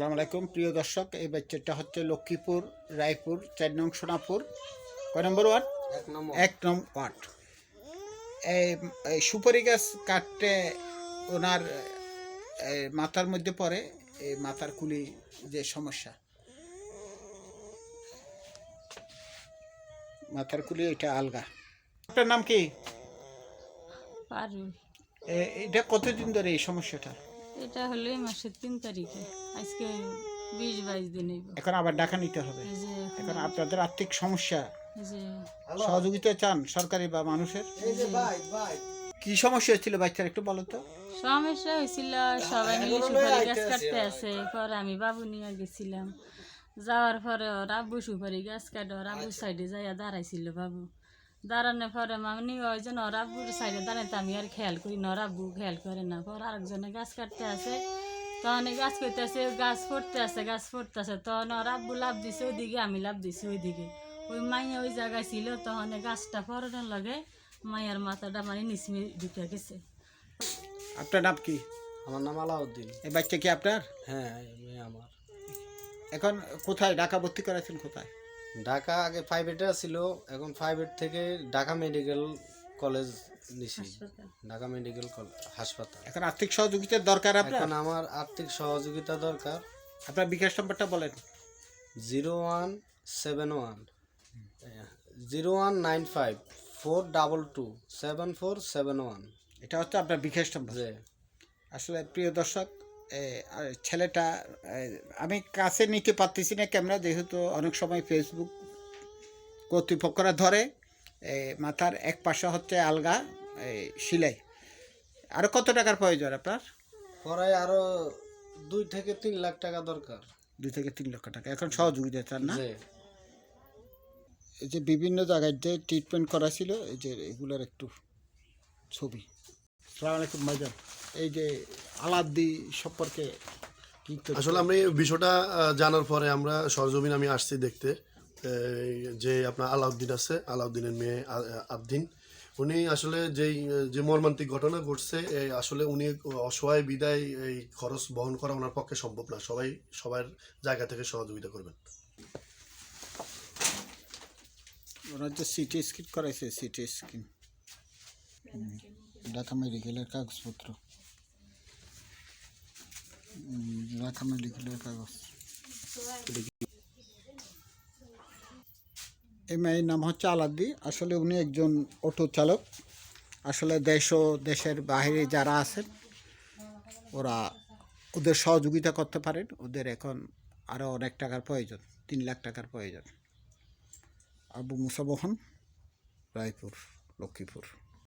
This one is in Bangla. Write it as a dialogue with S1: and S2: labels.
S1: আসসালামু আলাইকুম। প্রিয় দর্শক এই বাচ্চাটা হচ্ছে লক্ষ্মীপুর রায়পুর চার নং সোনাপুর। কয় নম্বর ওয়ার্ড?
S2: এক নম্বর।
S1: এক নং ওয়ার্ড। এই সুপারি গাছ কাটতে ওনার এই মাথার মধ্যে পড়ে এই মাথার কুলি যে সমস্যা। মাথার কুলি এটা আলগা। আপনার নাম কি? এটা কতদিন ধরে এই সমস্যাটা?
S3: এটা হলো এই মাসের তিন তারিখে। আজকে বিশ বাইশ দিন
S1: এখন আবার ডাকা নিতে হবে।
S3: যে
S1: এখন আপনাদের আর্থিক সমস্যা।
S3: যে
S1: সহযোগিতা চান সরকারি বা মানুষের? কি সমস্যা হচ্ছিল বাচ্চার একটু বলো তো।
S3: সমস্যা হয়েছিল সবাই মিলে সুপারি গাছ কাটতে আছে। পরে আমি বাবু নিয়ে গেছিলাম। যাওয়ার পরে ওর আব্বু সুপারি গাছ কাটে ওর আব্বুর সাইডে যাইয়া দাঁড়াইছিল বাবু। দাঁড়ানোর পরে মামনি ওই জন্য ওর আব্বুর সাইডে দাঁড়াইতে আমি আর খেয়াল করি না ওর আব্বু খেয়াল করে না। পর আরেকজনে গাছ কাটতে আছে তখন গাছ করতে আছে গাছ পড়তে আছে গাছ পড়তে আছে তখন ওর আব্বু লাভ দিছে ওইদিকে আমি লাভ দিছি ওইদিকে। ওই মাইয়া ওই জায়গায় ছিল তখন গাছটা পড়ানোর লাগে মায়ের মাথাটা মানে নিচমে ঢুকে গেছে।
S1: আপনার নাম কি?
S2: আমার নাম আলাউদ্দিন।
S1: এই বাচ্চা কি আপনার?
S2: হ্যাঁ আমার।
S1: এখন কোথায়? ঢাকা ভর্তি করেছেন কোথায়?
S2: ঢাকা আগে প্রাইভেটে ছিল এখন প্রাইভেট থেকে ঢাকা মেডিকেল কলেজ নিছি। ঢাকা মেডিকেল কলেজ হাসপাতাল।
S1: এখন আর্থিক সহযোগিতার দরকার আপনার?
S2: এখন আমার আর্থিক সহযোগিতা দরকার।
S1: আপনার বিকাশ নম্বরটা বলেন।
S2: Zero one seven one zero one nine five four double two seven four seven one.
S1: এটা হচ্ছে আপনার বিকাশ নম্বর। আসলে প্রিয় দর্শক ছেলেটা আমি কাছে নিতে পারতেছি না ক্যামেরা যেহেতু অনেক সময় ফেসবুক কর্তৃপক্ষরা ধরে। এ, মাথার এক পাশে হচ্ছে আলগা সিলাই। আরও কত টাকার প্রয়োজন আপনার?
S2: পরে আরও দুই থেকে তিন লাখ টাকা দরকার।
S1: দুই থেকে তিন লক্ষ টাকা। এখন সহযোগিতা চান না? এই যে বিভিন্ন জায়গায় যে ট্রিটমেন্ট করা ছিল এই যে এগুলোর একটু ছবি। সালাম আলাইকুম ভাইজান। এই যে আলাদ্দি সম্পর্কে
S4: আসলে আমরা এই বিষয়টা জানার পরে আমরা সরজমিন আমি আসছি দেখতে। যে আপনার আলাউদ্দিন আছে আলাউদ্দিনের মেয়ে আ- আদ্দিন উনি আসলে যেই যে মর্মান্তিক ঘটনা ঘটছে এই আসলে উনি অসহায় বিদায় এই খরচ বহন করা ওনার পক্ষে সম্ভব না। সবাই সবার জায়গা থেকে সহযোগিতা করবেন।
S1: ওনার যে সিটি স্ক্যান করাইছে সিটি স্ক্যান। ঢাকা মেডিকেলের কাগজপত্র। কাগজ এই মেয়ের নাম হচ্ছে আলাদ্দি আসলে উনি একজন অটো চালক। আসলে দেশ ও দেশের বাইরে যারা আছেন, ওরা ওদের সহযোগিতা করতে পারেন। ওদের এখন আরও অনেক টাকার প্রয়োজন, তিন লাখ টাকার প্রয়োজন। আবু মুসাবহন, রায়পুর, লক্ষ্মীপুর।